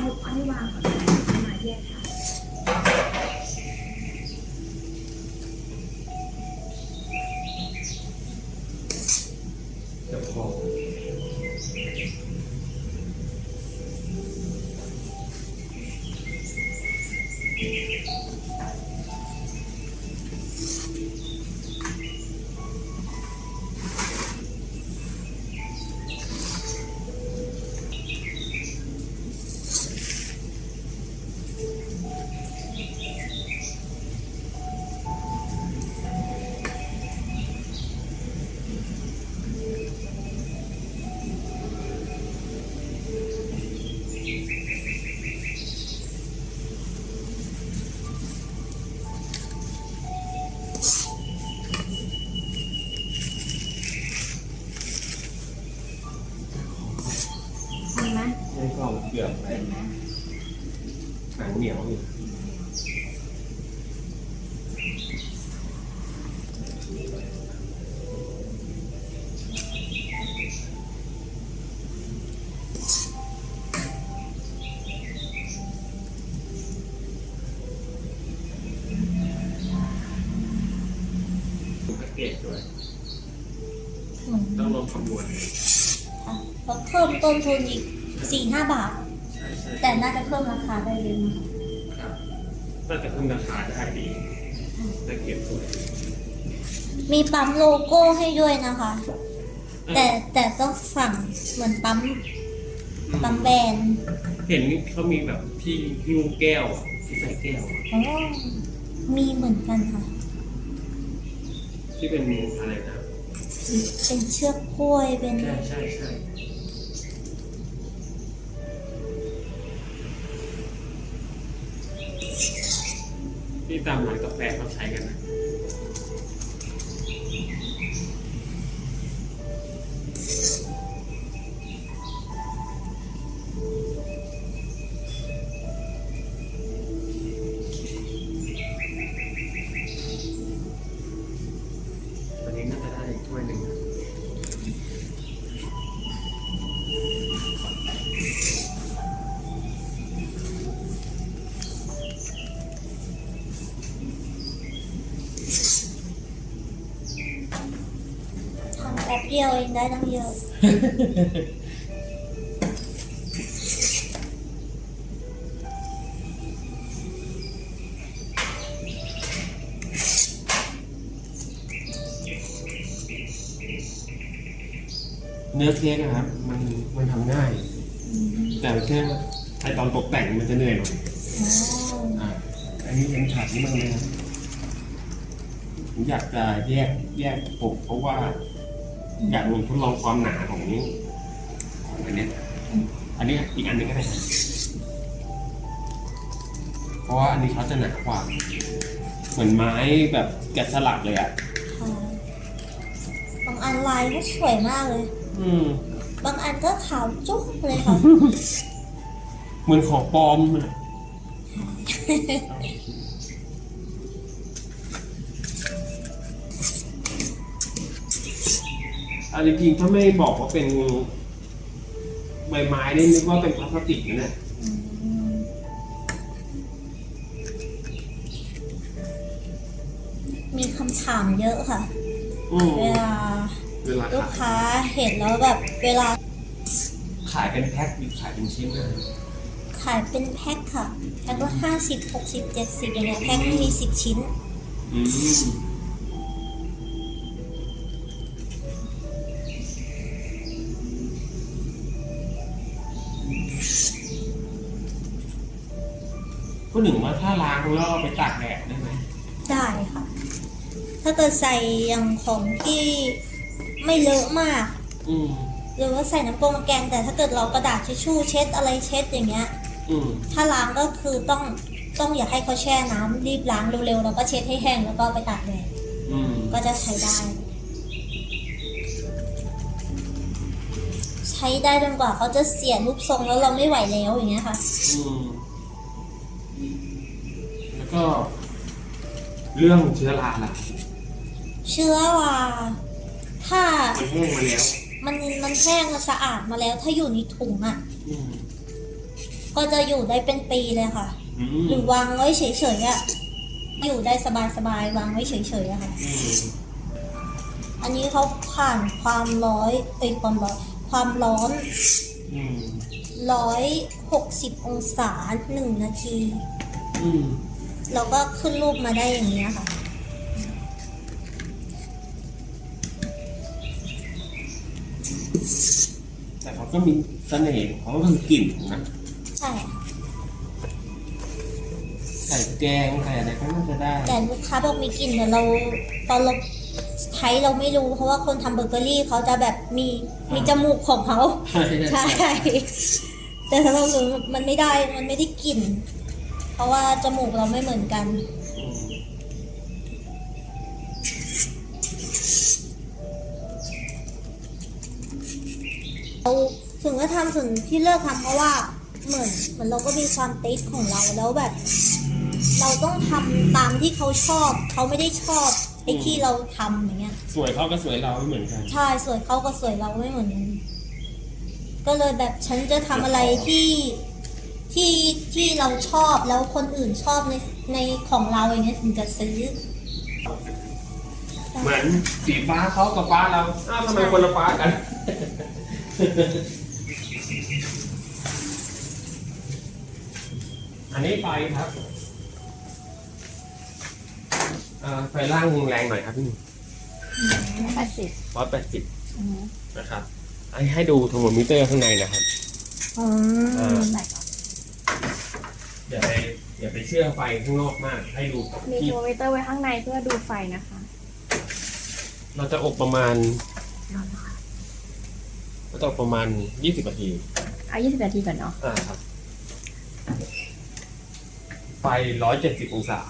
อาอันนี้วางก่อนนะมาแยกค่ะ มีไหมไม่ก็เกือบไปเห็นไหมหนังเหนียวอยู่ดูแพ็กเกจด้วยเหมือนต้องลองคำนวณค่ะแล้วเพิ่มต้นทุนอีก สี่ห้าบาทใช่ใช่แต่น่าจะเพิ่มราคาได้เลยนะคะครับน่าจะเพิ่มราคาได้ดีแพ็กเกจสวยมีปั๊มโลโก้ให้ด้วยนะคะ แต่แต่ต้องสั่งเหมือนปั๊มปั๊มแบรนด์เห็นเขามีแบบที่หิ้วแก้วอะที่ใส่แก้วอะอ๋อมีเหมือนกันค่ะ ที่เป็นอะไรนะเป็นเชือกกล้วยเป็นใช่ใช่ใช่ ที่ตามหลังกาแฟเขาใช้กันนะ ป๊บเดียวเองได้ตั้งเยอะเนื้อเค้กอะครับ มันมันทำง่าย แต่แค่ไอตอนตกแต่งมันจะเหนื่อยหน่อยอ๋ออ่าอันนี้ยังขาดนี่มั้างไหมครับผมอยากจะแยกแยกปกเพราะว่า อยากลองทดลองความหนาของของอันเนี้ยอันนี้อีกอันหนึงก็ได้ครับเพราะว่าอันนี้เขาจะหนากว่า เหมือนไม้แบบแกะสลักเลยอะค่ะบางอันลายก็สวยมากเลย อืมบางอันก็ขาวจุ๊บเลยค่ะ เหมือนของปลอมอะอั นจริงๆถ้าไม่บอกว่าเป็นใบไม้นี่นึกว่าเป็นพลาสติกนะเนี่ยอืมมีคำถามเยอะค่ะ อืมเวลาเวลาลูกขายค้าเห็นแล้วแบบเวลาขายเป็นแพ็คหรือขายเป็นชิ้นนะขายเป็นแพ็คค่ะแพ็คละห้าสิบหกสิบเจ็ดสิบอย่างเงี้ยแพ็คมีสิบชิ้น อืม ก็หนึ่งว่าถ้าล้างแล้วเอาไปตากแดดได้ไหมได้ค่ะ ถ้าเกิดใส่อย่างของที่ไม่เลอะมาก อืมหรือว่าใส่น้ำโปงน้ำแกงแต่ถ้าเกิดเรากระดาษทิชชู่เช็ดอะไรเช็ดอย่างเงี้ย อืมถ้าล้างก็คือต้องต้องอย่าให้เขาแช่น้ำรีบล้างเร็วๆแล้วก็เช็ดให้แห้งแล้วก็เอาไปตากแดดอืมก็จะใช้ได้ ใช้ได้จนกว่าเขาจะเสียรูปทรงแล้วเราไม่ไหวแล้วอย่างเงี้ยค่ะ อืมแล้ว ก็เรื่องเชื้อราล่ะเชื้อราถ้ามันแห้งมาแล้ว มันมันแห้งและสะอาดมาแล้ว ถ้าอยู่ในถุงอะ่ะ อืมก็จะอยู่ได้เป็นปีเลยค่ะ อืมหรือวางไว้เฉยๆอะอยู่ได้สบายๆวางไว้เฉยๆอะค่ะ อืมอันนี้เขาผ่านความร้อยเอ้ยความร้อนความร้อนอืมร้อยหกสิบองศาหนึ่งนาที อืม แล้วก็ขึ้นรูปมาได้อย่างนี้ยค่ะ แต่เขาก็มีเสน่ห์ของเขาก็คือกลิ่นนะใช่ค่ะใส่แกงใส่อะไรก็น่าจะได้ แต่ลูกค้าบอกมีกลิ่นแต่เราตอนเราใช้เราไม่รู้ เพราะว่าคนทำเบเกอรี่เขาจะแบบมีมีจมูกของเขาใช่ใช่ใช่แต่ถ้าเรารู้มันไม่ได้มันไม่ได้กลิ่นเพ ราะว่าจมูกเราไม่เหมือนกันอืมเราถึงว่าทำถึงที่เลิกทำเพราะว่าเหมือนเหมือนเราก็มีความติดของเราแล้วแบบ เราต้องทำตามที่เขาชอบ เขาไม่ได้ชอบไอ้ที่เราทำอย่างเงี้ย สวยเขาก็สวยเราไม่เหมือนกัน ใช่สวยเขากับสวยเราไม่เหมือนกันก็เลยแบบฉันจะทำอะไรที่ ที่ที่เราชอบแล้วคนอื่นชอบในในของเราอย่างเงี้ยถึงจะซื้อ เหมือนสีฟ้าเขากับฟ้าเราอ้าวทำไมคนละฟ้ากัน อันนี้ไฟครับเอ่อไฟล่างแรงหน่อยครับพี่แปดสิบร้อยแปดสิบนะครับอันนี้ให้ดูเทอร์โมมิเตอร์ข้างในนะครับ อือ่ามไหนก่อน อย่าไปอย่า ไปเชื่อไฟข้างนอกมาก ให้ดูมีที่เทอร์โมมิเตอร์ไว้ข้างในเพื่อดูไฟนะคะ เราจะอบประมาณเราจะอบประมาณยี่สิบนาทีเอายี่สิบนาทีก่อนเนาะ อ่าครับ ไฟร้อยเจ็ดสิบองศา